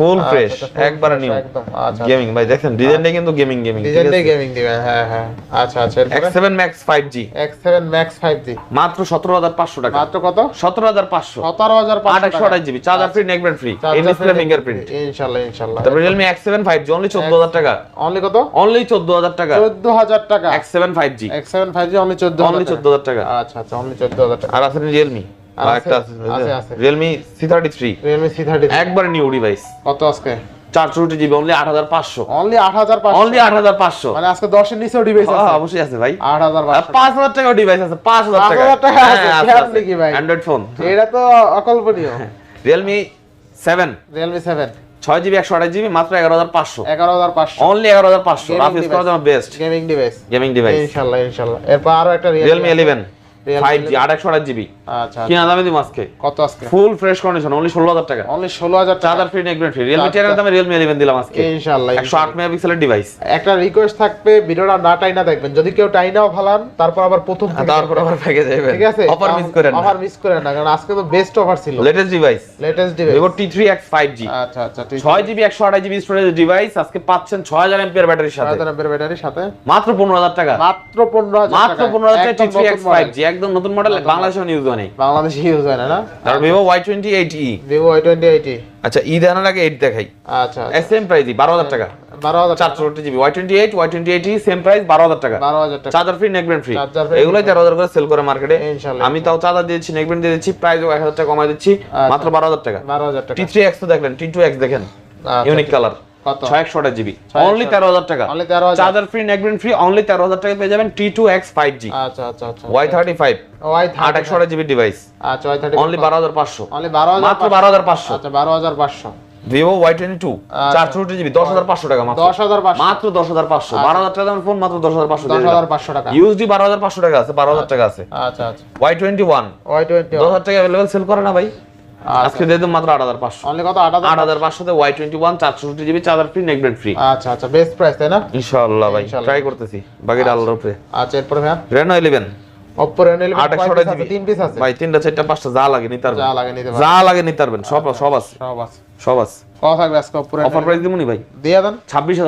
ফুল ফ্রেশ আচ্ছা, একবারে নিউ একদম। আচ্ছা গেমিং ভাই দেখেন ডিজাইনটা কিন্তু গেমিং গেমিং গেমিং ডিজাইনটাই গেমিং দিবেন হ্যাঁ হ্যাঁ। আচ্ছা আচ্ছা X seven max five G X seven max five G মাত্র সতেরো হাজার পাঁচশো টাকা। মাত্র কত? সতেরো হাজার পাঁচশো। সতেরো হাজার আঠাশশো আঠাশ GB charger free neckband free in display fingerprint ইনশাল্লাহ ইনশাল্লাহ। তারপর ফাইভ জি অনলি চোদ্দ হাজার টাকা। অনলি কত? অনলি চোদ্দ হাজার টাকা। চোদ্দ হাজার টাকা। X seven five G X seven five G only চোদ্দ অনলি চোদ্দ হাজার টাকা। আচ্ছা আচ্ছা অনলি চোদ্দ হাজার টাকা। আর আছে রিয়েলমি আর একটা আছে আছে, থ্রি রিয়েলমি সি থার্টি একবার নিউ ডিভাইস কত আজকে? চারশোটি জিবি অনলি আট হাজার পাঁচশো। অনলি আট হাজার পাঁচশো। অনলি আট হাজার পাঁচশো। মানে আজকে দশের নিচেও ডিভাইস আছে। হ্যাঁ, অবশ্যই আছে ভাই। আট হাজার পাঁচ হাজার টাকা ডিভাইস আছে পাঁচ হাজার টাকা 5,000 টাকা আছে, হ্যাঁ, খেয়াল ভাই? অ্যান্ড্রয়েড ফোন এটা তো অকল্পনীয়। রিয়েলমি সেভেন রিয়েলমি সেভেন ছয় জিবি একশো আঠাশ জিবি মাত্র এগারো হাজার পাঁচশো। এগারো হাজার পাঁচশো। অনলি এগারো হাজার পাঁচশো। রাফ ইউজ করার জন্য best gaming device gaming device ইনশাল্লাহ ইনশাল্লাহ। এরপর আরও একটা রিয়েলমি ইলেভেন ফাইভ জি আট একশো আঠাশ জিবি আচ্ছা কিনা দামে দিব আজকে? কত আজকে? ফুল ফ্রেশ কন্ডিশন অনলি ষোলো হাজার টাকা। অনলি ষোলো হাজার charger free neckband free Realme আচ্ছা। টেনের দামে রিয়েলমি ইলেভেন দিলাম আজকে। ইনশাল্লাহ একশো আট মেগাপিক্সেলের ডিভাইস একটা রিকোয়েস্ট থাকবে ভিডিওটা না টাইনা দেখবেন। যদি কেউ টাইনাও ভালান তারপর আবার প্রথম তারপর আবার প্যাকেজ যাবেন ঠিক আছে? অফার মিস করেন অফার মিস করেন না কারণ আজকে তো বেস্ট অফার ছিল। Latest device latest device Vivo T three X five G আচ্ছা আচ্ছা ছয় জিবি একশো আঠাশ জিবি স্টোরেজ ডিভাইস আজকে পাচ্ছেন ছয় হাজার এমপিয়ার ব্যাটারির সাথে। ব্যাটারির সাথে। মাত্র পনেরো হাজার টাকা। মাত্র পনেরো হাজার মাত্র পনেরো হাজার T three X five G একদম নতুন মডেল বাংলাদেশে নিউজ নেই। বাংলাদেশে ইউজ হয় না না? তারপর Vivo Y twenty eight E Vivo Y twenty eighty আচ্ছা ই দেখানোর আগে এইট দেখাই। আচ্ছা সেম প্রাইস বারো হাজার টাকা। বারো হাজার টাকা। চারশোটি GB Y twenty eight Y twenty eight same price বারো হাজার টাকা। বারো হাজার টাকা। চার্জার ফ্রি নেকব্যান্ড ফ্রি এগুলোই তেরো হাজার করে সেল করে মার্কেটে ইনশাল্লাহ। আমি তাও চার্জার দিয়েছি নেকব্যান্ড দিয়ে দিচ্ছি প্রাইস এক হাজার টাকা কমাই দিচ্ছি আচ্ছা। মাত্র বারো হাজার টাকা। বারো হাজার টাকা। টি থ্রি এক্স তো দেখলেন টি টু এক্স দেখেন। আচ্ছা, ইউনিক কালার কত ছয় একশো আঠাশ জিবি অনলি তেরো হাজার টাকা। চার্জার ফ্রি ফ্রি অনলি তেরো হাজার টাকা পেয়ে যাবেন T two X five G আচ্ছা আচ্ছা আচ্ছা ওয়াই থার্টি ফাইভ ওয়াই আট একশো আঠাশ জিবি ডিভাইস আচ্ছা ওয়াই থার্টি অনলি বারো হাজার পাঁচশো। অনলি বারো হাজার মাত্র বারো হাজার পাঁচশো। আচ্ছা বারো হাজার পাঁচশো। ভিভো ওয়াই টোয়েন্টি টু আচ্ছা। জিবি দশ হাজার পাঁচশো টাকা মাত্র। দশ হাজার মাত্র দশ হাজার পাঁচশো। বারো হাজার টাকা দামের ফোন মাত্র দশ হাজার পাঁচশো দশ হাজার পাঁচশো টাকা। ইউএসডি বারো হাজার পাঁচশো টাকা আছে বারো হাজার টাকা আছে। আচ্ছা আচ্ছা। Y twenty one Y twenty দশ হাজার টাকা অ্যাভেলেবেল সেল করে না ভাই। আজকে দিয়ে মাত্র আট হাজার পাঁচশো। অনলি কত? আট হাজার আট হাজার পাঁচশোতে Y twenty one চারশোষট্টি GB charger free neckband free আচ্ছা আচ্ছা বেস্ট প্রাইস তাই না? ইনশাআল্লাহ ভাই ট্রাই করতেছি বাকিটা আল্লাহর উপরে। আচ্ছা এরপরে ভাই রেনো ইলেভেন অপর রেনো আট একশো আঠাশ জিবি তিন পিস আছে? ভাই তিনটা চারটা পাঁচটা যা লাগে নিতে পারবেন। যা লাগে নিতে পারবেন। যা লাগে নিতে পারবেন সব সব আছে। সব আছে। সব আছে। কত থাকবে আজকে অপ্পো অফার প্রাইস দিবনি ভাই। দিয়ে দেন।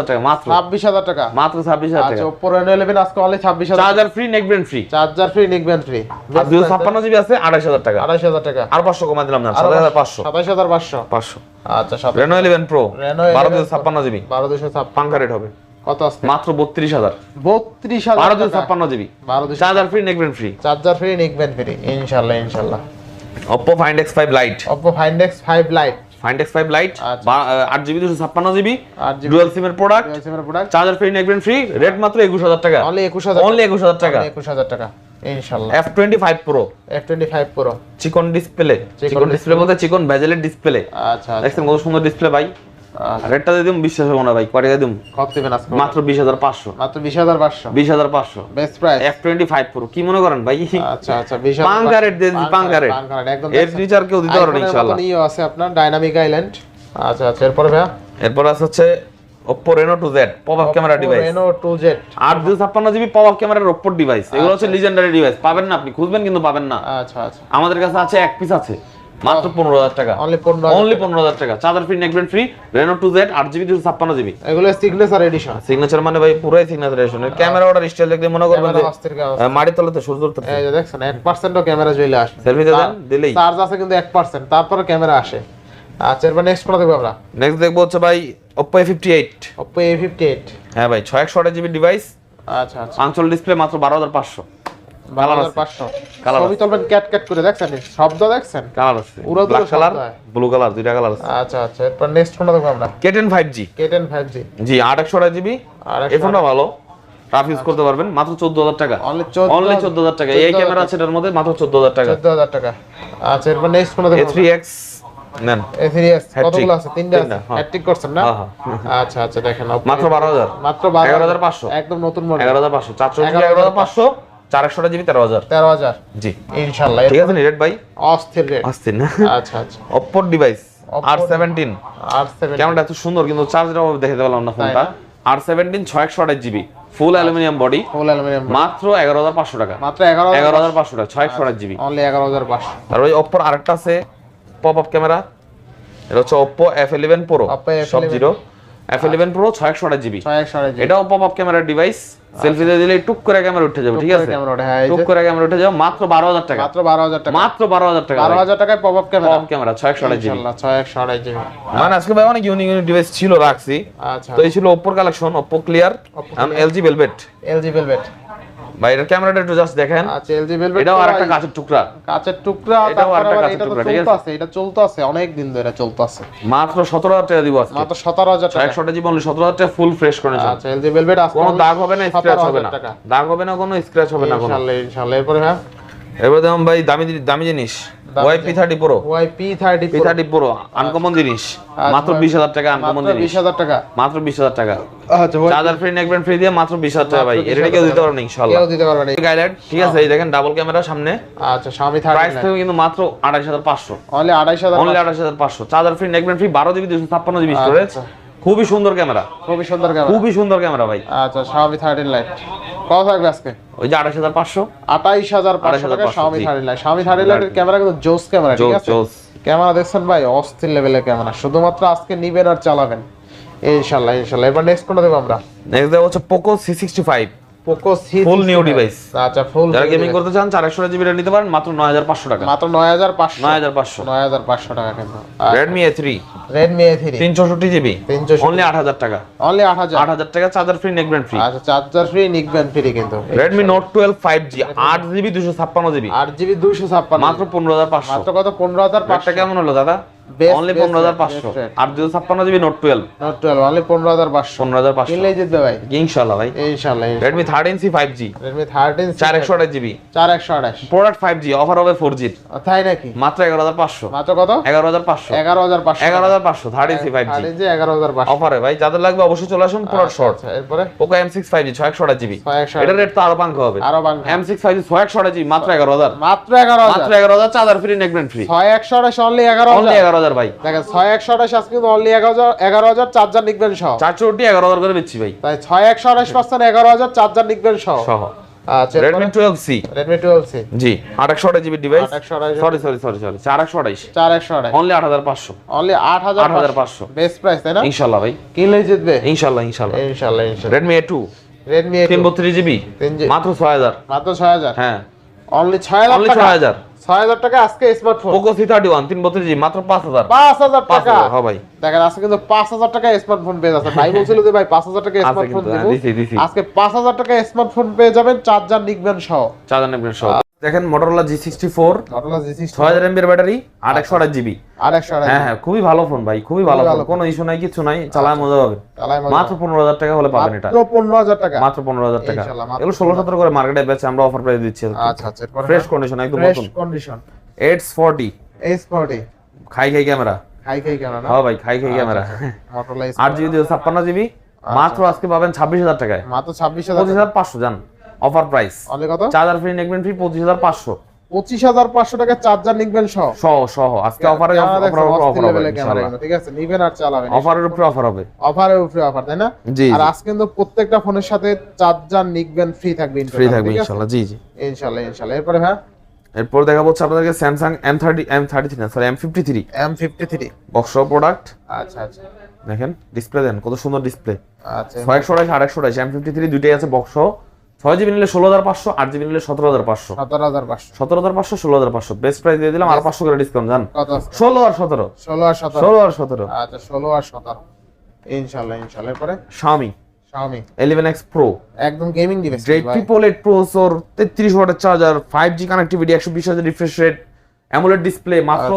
টাকা মাত্র। ছাব্বিশ হাজার টাকা। মাত্র ছাব্বিশ হাজার আচ্ছা টাকা। আজকে অনলি হাজার charger free neckband free charger free neckband free আর ছাপ্পান্ন জিবি আছে আড়াইশ হাজার টাকা। আড়াইশ হাজার টাকা। আর পাঁচশো কমা দিলাম না সাত হাজার পাঁচশো। সাতাইশ হাজার পাঁচশো। পাঁচশো। আচ্ছা সাত রেনো ইলেভেন প্রো Reno বারো 11 দুশো ছাপ্পান্ন জিবি বারো দুশো ছাপ্পান্ন। পাঙ্কা রেট হবে। কত আজকে? মাত্র বত্রিশ হাজার। বত্রিশ বারো হাজার দুশো টাকা। ছাপ্পান্ন জিবি বারো দুশো charger free neckband free charger free neckband free ইনশাল্লাহ ইনশাল্লাহ। Oppo Find X five lite Oppo Find X five lite Find X five lite. আট জিবি দুশো ছাপ্পান্ন জিবি ডুয়াল ডুয়েল সিমের product charger free neckband free rate মাত্র একুশ হাজার টাকা। অনলি একুশ হাজার অনলি একুশ হাজার টাকা। একুশ হাজার টাকা। ইনশাল্লাহ। F twenty five pro F twenty five pro চিকন ডিসপ্লে চিকন ডিসপ্লে বলতে চিকন বেজেলের ডিসপ্লে আচ্ছা আচ্ছা। দেখছেন কত সুন্দর ডিসপ্লে ভাই। রেটটা দিয়ে দিম বিশ্বাস হব না ভাই কয় টাকা দিম? কত দিবেন আজকে? মাত্র বিশ হাজার পাঁচশো। মাত্র বিশ হাজার পাঁচশো? বিশ হাজার পাঁচশো। বেস্ট প্রাইস কি মনে করেন ভাই? আচ্ছা আচ্ছা পাঙ্কা রেট দিয়ে পাঙ্কা রেট একদম এর আর কেউ দিতে পারবে না ইনশাল্লাহ। ইয়ে আছে আপনার ডাইনামিক আইল্যান্ড আচ্ছা আচ্ছা এরপরে ভাইয়া? এরপর আছে হচ্ছে Oppo Reno two Z pop camera device দুই ছাপ্পান্ন জিবি পপ আপ ক্যামেরার ওপ্পোর ডিভাইস এগুলো হচ্ছে লিজেন্ডারি ডিভাইস পাবেন না আপনি খুঁজবেন কিন্তু পাবেন না। আচ্ছা আচ্ছা। আমাদের কাছে আছে এক পিস আছে। মাত্র পনেরো হাজার টাকা। অনলি পনেরো অনলি পনেরো হাজার টাকা। Charger free neckband free Reno two Z আট জিবি দুশো ছাপ্পান্ন জিবি এগুলো সিগনেচার এডিশন সিগনেচার মানে ভাই পুরাই signature edition camera order style দেখলে মনে করবেন যে ক্যামেরা অস্থির কাজ মাটির তলাতে সূর্য উঠতে এই দেখছেন এক পার্সেন্টও ক্যামেরা চলে আসে সেলফি দেন দিলেই। চার্জ আছে কিন্তু এক পার্সেন্ট তারপরে ক্যামেরা আসে। আচ্ছা এরপর নেক্সট কোনটা দেখব আমরা। নেক্সট দেখব হচ্ছে ভাই এইট ওপো ফিফটি এইট হ্যাঁ ভাই ছয় একশো আঠাশ জিবি ডিভাইস আচ্ছা আচ্ছা। ডিসপ্লে মাত্র বারো হাজার পাঁচশো। বারো আছে। হাজার পাঁচশো ছবি তুলবেন ক্যাট ক্যাট করে দেখছেন শব্দ দেখছেন? কালার আছে। পুরো ব্ল্যাক কালার ব্লু কালার দুইটা কালার আছে। আচ্ছা আচ্ছা এরপর নেক্সট কোনটা দেখব আমরা। কেটেন ফাইভ জি কে জি জি আট একশো আঠাশ জিবি এই ফোনটা ভালো। রাফ ইউজ করতে পারবেন। মাত্র চোদ্দ হাজার টাকা। অনলি এই ক্যামেরা আছে এটার মধ্যে মাত্র চোদ্দ হাজার টাকা। চোদ্দ হাজার টাকা। আচ্ছা এরপর নেক্সট দেখব এক্স নেন। কতগুলো আছে? তিনটা আছে। তিনটা, হ্যাঁ। হ্যাট্রিক করছেন না? হ্যাঁ, হ্যাঁ। আচ্ছা আচ্ছা দেখেন মাত্র বারো হাজার। মাত্র বারো এগারো হাজার পাঁচশো। একদম নতুন মডেল এগারো হাজার পাঁচশো। চারশো জিবি 11,500 এগারো হাজার পাঁচশো চার একশোটা জিবি তেরো হাজার। তেরো হাজার? জি। ইনশাল্লাহ। ঠিক আছে রেট ভাই? অস্থির রেট আসতেন না? আচ্ছা আচ্ছা। অপ্পোর ডিভাইস Oppo- আর সেভেন্টিন আর ক্যামেরাটা এত সুন্দর কিন্তু চার্জের অভাবে দেখে পেলাম না ফোনটা? আর সেভেন্টিন ছয় একশো আঠাশ GB full aluminium body full aluminium মাত্র এগারো হাজার পাঁচশো টাকা। মাত্র এগারো এগারো হাজার পাঁচশো টাকা ছয় একশো আঠাশ জিবি। অনলি এগারো হাজার পাঁচশো। আর ওই অপ্পোর আরেকটা আছে পপ আপ ক্যামেরা এটা হচ্ছে Oppo F eleven pro Oppo সব জিরো। এফ ইলেভেন প্রো ছয় একশো আঠাশ জিবি। ছয় একশো আড়াই এটাও পপ আপ ক্যামেরার ডিভাইস সেলফি দিয়ে দিলে টুক করে ক্যামেরা উঠে যাবে ঠিক আছে? হ্যাঁ টুক করে ক্যামেরা উঠে যাবে মাত্র বারো হাজার টাকা। মাত্র বারো হাজার টাকা। মাত্র বারো হাজার টাকা বারো হাজার টাকায় pop up camera pop camera ছয় একশো আঠাশ জিবি ছয় একশো আড়াই জিবি মানে আজকে ভাই অনেক ইউনিক ইউনিক ডিভাইস ছিল রাখছি। আচ্ছা। তো এই ছিল ওপ্পোর collection Oppo clear LG Velvet LG Velvet ভাই এটার ক্যামেরাটা একটু জাস্ট দেখেন। আচ্ছা এলজি ভেলভেট এটাও আরেকটা কাঁচের টুকরা। কাঁচের টুকরা এটাও আরেকটা কাচের টুকরা, ঠিক আছে? এটা চলতেছে অনেক দিন ধরে চলতে আছে মাত্র সতেরো হাজার টাকা দিব আজকে। মাত্র সতেরো হাজার টাকা। একশোটা জীবন সতেরো হাজার টাকা ফুল ফ্রেশ করে নিয়েছেন আচ্ছা এলজি ভেলভেট আছে কোনো দাগ হবে না স্ক্র্যাচ হবে না। দাগ হবে না কোনো স্ক্র্যাচ হবে না কোনো। ইনশাআল্লাহ ইনশাআল্লাহ এরপরে হ্যাঁ। এবারে দাম ভাই দামি দামি জিনিস। দামি Huawei P thirty pro Huawei P thirty P pro uncommon জিনিস। মাত্র বিশ হাজার টাকা আনকমন জিনিস। বিশ হাজার টাকা। মাত্র বিশ হাজার টাকা। আচ্ছা চার্জার ফ্রি নেকবেন ফ্রি দিয়ে মাত্র বিশ হাজার টাকা ভাই। মাত্র এটা কেউ দিতে টাকা। পারবেন ইনশাল্লাহ কেউ দিতে পারবে না। গাইলাইট ঠিক আছে এই দেখেন ডাবল ক্যামেরা সামনে। আচ্ছা স্বামী প্রাইস থেকে কিন্তু মাত্র আড়াইশ হাজার পাঁচশো। অনলি আড়াইশ হাজার অনলি আড়াইশ হাজার পাঁচশো। চার্জার ফ্রি নেকবেন ফ্রি বারো জিবি দুশো ছাপ্পান্ন জিবি স্টোরেজ আচ্ছা। খুবই সুন্দর ক্যামেরা। খুবই সুন্দর ক্যামেরা। খুবই সুন্দর ক্যামেরা ভাই। আচ্ছা Xiaomi 13 লাইট কত থাকবে আজকে? ওই যে আড়াইশ হাজার পাঁচশো। আঠাইশ হাজার পাঁচশো টাকা 28,500 স্বামী জি। থার্টিন লাইট স্বামী এর লাইটের ক্যামেরা কিন্তু জোস ক্যামেরা ঠিক আছে? জোস। ক্যামেরা দেখছেন ভাই? অস্থির লেভেলের ক্যামেরা। শুধুমাত্র আজকে নিবেন আর চালাবেন। ইনশাআল্লাহ ইনশাআল্লাহ এবার নেক্সট কোনটা দেব আমরা? নেক্সট দেব হচ্ছে সিক্সটি ফাইভ পোকো সি। আচ্ছা ফুল যারা গেমিং করতে চান চার একশো জিবি নিতে পারেন মাত্র নয় হাজার পাঁচশো টাকা। মাত্র নয় হাজার পাঁচশো। নয় হাজার পাঁচশো। নয় হাজার পাঁচশো টাকা কিন্তু। জিবি অনলি টাকা। অনলি টাকা charger free neck band free আচ্ছা চার্জার ফ্রি নিকবেন ফ্রি কিন্তু। নোট টুয়েলভ ফাইভ জি আট জিবি দুশো ছাপ্পান্ন জিবি আট জিবি দুইশো ছাপ্পান্ন মাত্র পনেরো হাজার পাঁচশো। মাত্র কত? পনেরো হাজার পাঁচশো। কেমন হলো দাদা? অনলি best পনেরো হাজার rate, পাঁচশো best rate। আর দুশো ছাপ্পান্ন GB Note twelve Note twelve only পনেরো হাজার পাঁচশো পনেরো হাজার পাঁচশো কিনলেই জিতবে ভাই। ইনশাল্লাহ ভাই। ফাইভ জি রেডমি থার্টিন চার একশো আঠাশ জিবি চার একশো আঠাশ। প্রোডাক্ট ফাইভ অফার হবে ফোর জির তাই নাকি? মাত্র এগারো হাজার পাঁচশো। মাত্র কত? এগারো হাজার পাঁচশো। এগারো হাজার পাঁচশো। এগারো হাজার পাঁচশো thirteen C five G thirteen G এগারো হাজার পাঁচশো। অফারে ভাই যাদের লাগবে অবশ্যই চলে আসুন পুরো শর্ট আচ্ছা, এরপরে? এম সিক্স ফাইভ জি ছয় একশো আঠাশ জিবি ছয় রেট তো আরও পাঙ্ক হবে। আরও বাং এম সিক্স ফাইভ জি ছয় জিবি মাত্র এগারো হাজার। মাত্র এগারো হাজার। মাত্র এগারো হাজার চার্জার ফ্রি নেকবেন ফ্রি ছয় একশো আঠাশ অনলি এগারো অনলি হাজার এগারো হাজার ভাই। দেখেন ছয় একশো আঠাশ আজকে কিন্তু অনলি এগারো হাজার চার্জার নিকবেন সহ। চার চৌটি এগারো হাজার করে বেচছি ভাই। তাই ছয় একশো আঠাশ পার্সেন্ট এগারো হাজার চার্জার নিকবেন সহ। সহ। আচ্ছা Redmi twelve C Redmi G আট একশো ডিভাইস আট একশো আঠাশ সরি সরি সরি সরি চার একশো আঠাইশ চার একশো আঠাশ। অনলি আট হাজার পাঁচশো। অনলি 8,500 বেস্ট প্রাইস তাই না? ইনশাল্লাহ ভাই। কিনলেই জিতবে? ইনশাল্লাহ ইনশাল্লাহ। ইনশাল্লাহ রেডমি এ টু রেডমি তিন বত্রিশ জিবি। মাত্র ছয় হাজার। মাত্র হ্যাঁ। অনলি ছয় হাজার অনলি টাকা। ছয় হাজার ছয় হাজার টাকা আজকে স্মার্টফোন থার্টি ওয়ান তিন বত্রিশ জিবি মাত্র পাঁচ হাজার। পাঁচ হাজার পাঁচ টাকা হাজার হ্যাঁ ভাই। দেখেন আজকে কিন্তু পাঁচ হাজার টাকা স্মার্টফোন পেয়ে যাচ্ছে। ভাই বলছিল যে ভাই টাকা স্মার্টফোন হ্যাঁ, দেবো। দিছি। আজকে টাকা স্মার্টফোন পেয়ে যাবেন চার্জার নিকবেন সহ চার্জার নেবেন সব দেখেন মোটরোলা জি সিক্সটি ফোর ছয় হাজার এমবির ব্যাটারি আট একশো আঠাশ জিবি। আর একশো হ্যাঁ হ্যাঁ খুবই ভালো ফোন ভাই খুবই ভালো ফোন কোনো ইস্যু নাই কিছু নাই চালায় মজা হবে। মাত্র পনেরো হাজার টাকা হলে পাবেন এটা। পনেরো হাজার টাকা। মাত্র পনেরো হাজার টাকা। এগুলো ষোলো সতেরো করে মার্কেটে বেচে আমরা অফার প্রাইস দিচ্ছি আচ্ছা আচ্ছা ফ্রেশ কন্ডিশন একদম ফ্রেশ নতুন। Condition eights forty H forty খাই খাই ক্যামেরা। খাই খাই ক্যামেরা হ্যাঁ ভাই খাই খাই ক্যামেরা। মোটরোলা আট জিবি ছাপ্পান্ন জিবি মাত্র আজকে পাবেন ছাব্বিশ হাজার টাকায়। মাত্র ছাব্বিশ হাজার পঁচিশ হাজার পাঁচশো জান। অফার প্রাইস অনলি কত? চার্জার ফ্রি নেকবেন ফ্রি পঁচিশ হাজার পাঁচশো। পঁচিশ হাজার পাঁচশো টাকা চার্জার নিকবেন সহ? সহ সহ। আজকে অফারে অফার হবে ইনশাআল্লাহ। এগুলো, ঠিক আছে? নিবেন আর চালাবেন অফারের উপরে অফার হবে। অফারের উপরে অফার তাই না? জি আর আজকে কিন্তু প্রত্যেকটা ফোনের সাথে চার্জার নিকবেন ফ্রি থাকবে ফ্রি থাকবে ইনশাআল্লাহ জি জি। ইনশাল্লাহ ইনশাল্লাহ এরপরে হ্যাঁ এরপর দেখা হচ্ছে আপনাদেরকে Samsung M thirty M thirty three না sorry M fifty three M fifty three box product আচ্ছা আচ্ছা। দেখেন ডিসপ্লে দেন কত সুন্দর ডিসপ্লে আচ্ছা। ছয় একশো আড়াইশ আট একশো এম ফিফটি থ্রি দুইটাই আছে বক্স ছয় জিবি নিলে ষোলো হাজার পাঁচশো আট জিবি নিলে সতেরো হাজার পাঁচশো। সতেরো হাজার পাঁচশো। সতেরো হাজার পাঁচশো ষোলো হাজার পাঁচশো। বেস্ট প্রাইস দিয়ে দিলাম আর পাঁচশো করে ডিসকাউন্ট জান? ষোলো আর সতেরো। ষোলো আর সতেরো। ষোলো আর সতেরো। আচ্ছা ষোলো আর সতেরো। ইনশাল্লাহ ইনশাল্লাহ। এরপরে? শামি শাওমি এলেভেন এক্স একদম gaming device great triple eight processor তেত্রিশ ওয়াটের চার্জার ফাইভ জি কানেক্টিভিটি একশো বিশ হাজার রিফ্রেশ রেট অ্যামোলেড ডিসপ্লে মাত্র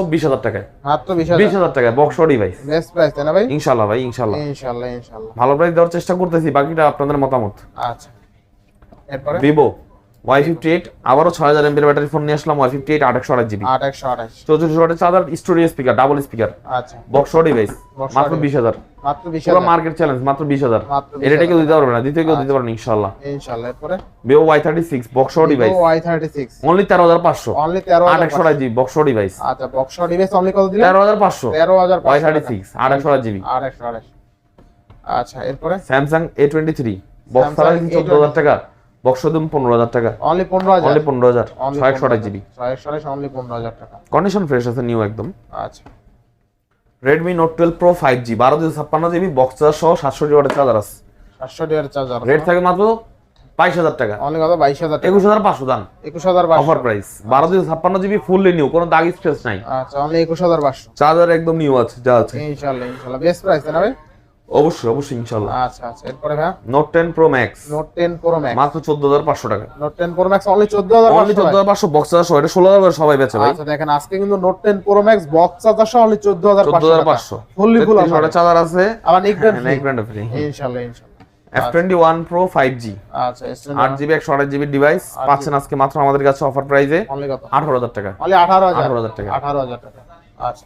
টাকায়। মাত্র বিশ বিশ হাজার হাজার টাকায় বক্স ডিভাইস বেস্ট প্রাইস তাই না ভাই? ভালো প্রাইস দেওয়ার চেষ্টা করতেছি বাকিটা আপনাদের মতামত। আচ্ছা। এরপরে? ভিভো ওয়াই ফিফটি এইট আবারও ছয় হাজার এমপির ব্যাটারি ফোন নিয়ে আসলাম ওয়াই ফিফটি এইট আট একশো আঠাশ জিবি আট একশো আঠাশ। চৌত্রিশ ওয়াটের চার্জার স্টোরিজ স্পিকার ডাবল স্পিকার আচ্ছা। বক্স ডিভাইস মাত্র বিশ হাজার। মাত্র বিশ হাজার। মার্কেট চ্যালেঞ্জ মাত্র বিশ হাজার। এটা কেউ দিতে পারবে না দ্বিতীয় কেউ দিতে পারবেন ইনশাল্লাহ। ইনশাল্লাহ এরপরে? Vivo Y thirty six box device Y thirty six only তেরো হাজার পাঁচশো। অনলি তেরো আট হাজার আঠাশ জিবি বক্স ডিভাইস আচ্ছা বক্স ডিভাইস অনলি কত দিলেন তেরো হাজার পাঁচশো। তেরো হাজার ওয়াই থার্টি সিক্স আট একশো আঠাশ জিবি একশো আঠাশ। আচ্ছা এরপরে? Samsung A twenty three box Samsung চোদ্দ হাজার টাকা। বক্স দিন পনেরো হাজার টাকা। অনলি পনেরো হাজার। অনলি পনেরো হাজার। ছয় একশো আঠাশ জিবি। ছয় একশো আঠাশ অনলি পনেরো হাজার টাকা। কন্ডিশন ফ্রেশ আছে নিউ একদম। আচ্ছা। Redmi Note twelve Pro five G বারো দুশো ছাপ্পান্ন জিবি বক্স চার্জার সহ সাতষট্টি ওয়াটের চার্জার আছে। সাতশো ডিয়ার চার্জার রেট থাকে মাত্র বাইশ হাজার টাকা। অনলি কত? বাইশ হাজার টাকা। একুশ হাজার পাঁচশো দাম। একুশ হাজার অফার প্রাইস বারো দুশো ছাপ্পান্ন জিবি ফুললি নিউ কোনো দাগ স্পেস নাই। আচ্ছা অনলি একুশ হাজার পাঁচশো। চার্জার একদম নিউ আছে যা আছে। ইনশাল্লাহ ইনশাল্লাহ। বেস্ট প্রাইস না ভাই? অবশ্যই অবশ্যই ইনশাল্লাহ আচ্ছা আচ্ছা এরপরে ভাই Note ten Pro Max Note ten Pro Max মাত্র চোদ্দ হাজার পাঁচশো টাকা। Note ten Pro Max only চোদ্দ হাজার অনলি চোদ্দ হাজার পাঁচশো বক্স চার্জার সহ এটা ষোলো হাজার করে সবাই বেচে ভাই। আচ্ছা দেখেন আজকে কিন্তু Note ten Pro Max box charger সহ অনলি চোদ্দ হাজার চোদ্দ হাজার পাঁচশো। ফুললি ফুল ওয়াটের চার্জার আছে। আবার নিক brand Nike brand free twenty one Pro five G আচ্ছা আট জিবি একশো আঠাশ জিবি ডিভাইস পাচ্ছেন আজকে মাত্র আমাদের কাছে অফার প্রাইসে অনলি কত? আঠারো হাজার টাকা। অনলি আঠারো হাজার। 18,000 টাকা। আঠারো হাজার টাকা। আচ্ছা।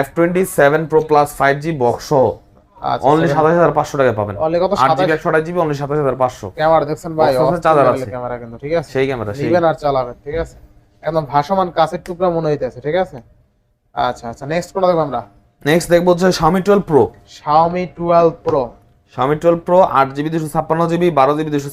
F twenty seven Pro plus five G box সহ অনলি সাতাশ হাজার পাঁচশো টাকা পাবেন। আট জিবি একশো আঠাশ জিবি অনলি সাতাশ হাজার পাঁচশো। ক্যামেরা দেখছেন ভাই? চার্জার আছে, ক্যামেরা কিন্তু ঠিক আছে? সেই ক্যামেরা নিবেন আর চালাবেন ঠিক আছে? একদম ভাসমান কাছের টুকরা মনে হইতেছে ঠিক আছে? আচ্ছা আচ্ছা নেক্সট কোনটা দেখব আমরা? নেক্সট দেখব হচ্ছে Xiaomi twelve Pro Xiaomi 12 Pro Xiaomi twelve Pro আট জিবি দুশো ছাপ্পান্ন জিবি বারো জিবি দুশো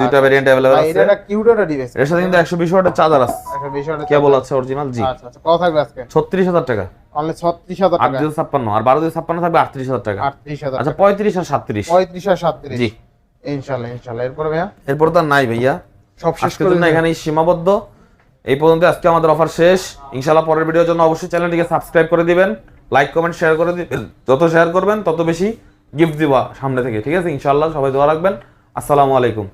দুইটা ভ্যারিয়েন্ট অ্যাভেলেবল ভাই এটা আছে একটা কিউট একটা ডিভাইস এর সাথে কিন্তু একশো বিশ ওয়াটের চার্জার আছে। একটা বিষয়টা কেবল আছে অরিজিনাল জি। আচ্ছা আচ্ছা কত থাকবে আজকে? ছত্রিশ হাজার টাকা। অনলি 36000 টাকা। দুশো ছাপ্পান্ন আর বারো দুশো ছাপ্পান্ন থাকবে আটত্রিশ হাজার টাকা। 38000 আচ্ছা পঁয়ত্রিশ আর সাতত্রিশ। 35 আর 37 জি। ইনশাআল্লাহ ইনশাআল্লাহ এরপর ভাইয়া? এরপর তো নাই ভাইয়া। সব শেষ করে জন্য এখানেই সীমাবদ্ধ। এই পর্যন্ত আজকে আমাদের অফার শেষ। ইনশাআল্লাহ পরের ভিডিওর জন্য অবশ্যই চ্যানেলটিকে সাবস্ক্রাইব করে দিবেন। লাইক কমেন্ট শেয়ার করে দিবেন। যত শেয়ার করবেন তত বেশি গিফট দিবা সামনে থেকে ঠিক আছে? ইনশাল্লাহ সবাই দোয়া রাখবেন। আসসালামু আলাইকুম।